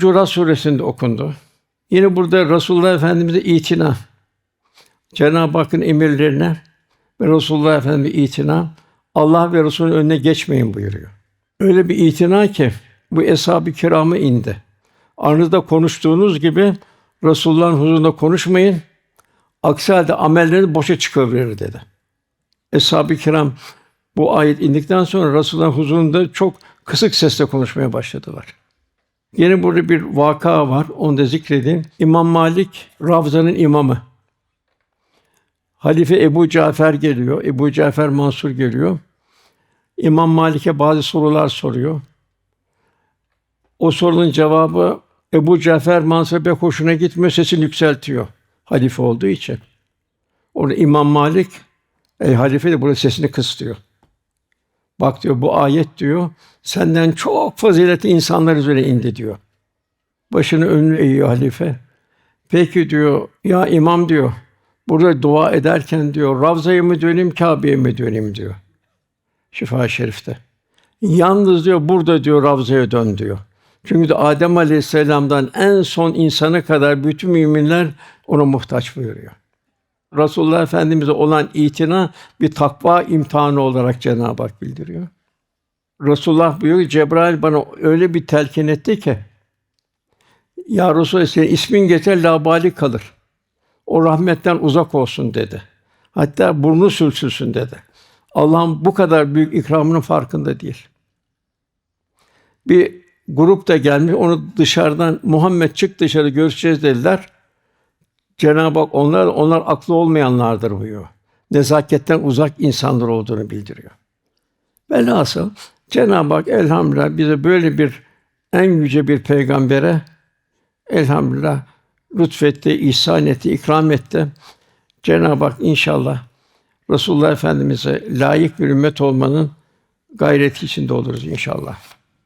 Cura suresinde okundu. Yine burada Resulullah Efendimiz'e itina, Cenab-ı Hakk'ın emirlerine ve Resulullah Efendimiz'e itina, Allah ve Resulünün önüne geçmeyin buyuruyor. Öyle bir itina ki bu eshab-ı kirama indi. Aranızda konuştuğunuz gibi Resulullah'ın huzurunda konuşmayın. Aksi halde amelleriniz boşa çıkabilir dedi. Eshab-ı kiram bu ayet indikten sonra Resulullah'ın huzurunda çok kısık sesle konuşmaya başladılar. Yine burada bir vaka var, onu da zikredeyim. İmam Malik, Ravza'nın imamı. Halife Ebu Cafer geliyor, Ebu Cafer Mansur geliyor. İmam Malik'e bazı sorular soruyor. O sorunun cevabı Ebu Cafer Mansur pek hoşuna gitmiyor, sesini yükseltiyor. Halife olduğu için. Orada İmam Malik, ey halife de burada sesini kıs diyor. Bak diyor bu ayet diyor senden çok faziletli insanlar üzerine indi diyor. Başını önüne eğiyor halife. Peki diyor ya imam diyor burada dua ederken diyor Ravza'ya mı döneyim Kabe'ye mi döneyim diyor. Şifa Şerif'te. Yalnız diyor burada diyor Ravza'ya dön diyor. Çünkü de Adem Aleyhisselam'dan en son insana kadar bütün müminler ona muhtaç buyuruyor. Resulullah Efendimiz'e olan itina bir takva imtihanı olarak Cenab-ı Hak bildiriyor. Resulullah buyuruyor, Cebrail bana öyle bir telkin etti ki, Ya Resulallah senin ismin geçer labali kalır. O rahmetten uzak olsun dedi. Hatta burnu sülsülsün dedi. Allah'ın bu kadar büyük ikramının farkında değil. Bir grup da gelmiş, onu dışarıdan Muhammed çık dışarı görüşeceğiz dediler. Cenab-ı Hak onlar onlar aklı olmayanlardır buyuruyor. Nezaketten uzak insanlar olduğunu bildiriyor. Velhasıl Cenab-ı Hak elhamdülillah bize böyle bir en yüce bir peygambere elhamdülillah lütfetti, ihsan etti, ikram etti. Cenab-ı Hak inşallah Resulullah Efendimize layık bir ümmet olmanın gayreti içinde oluruz inşallah.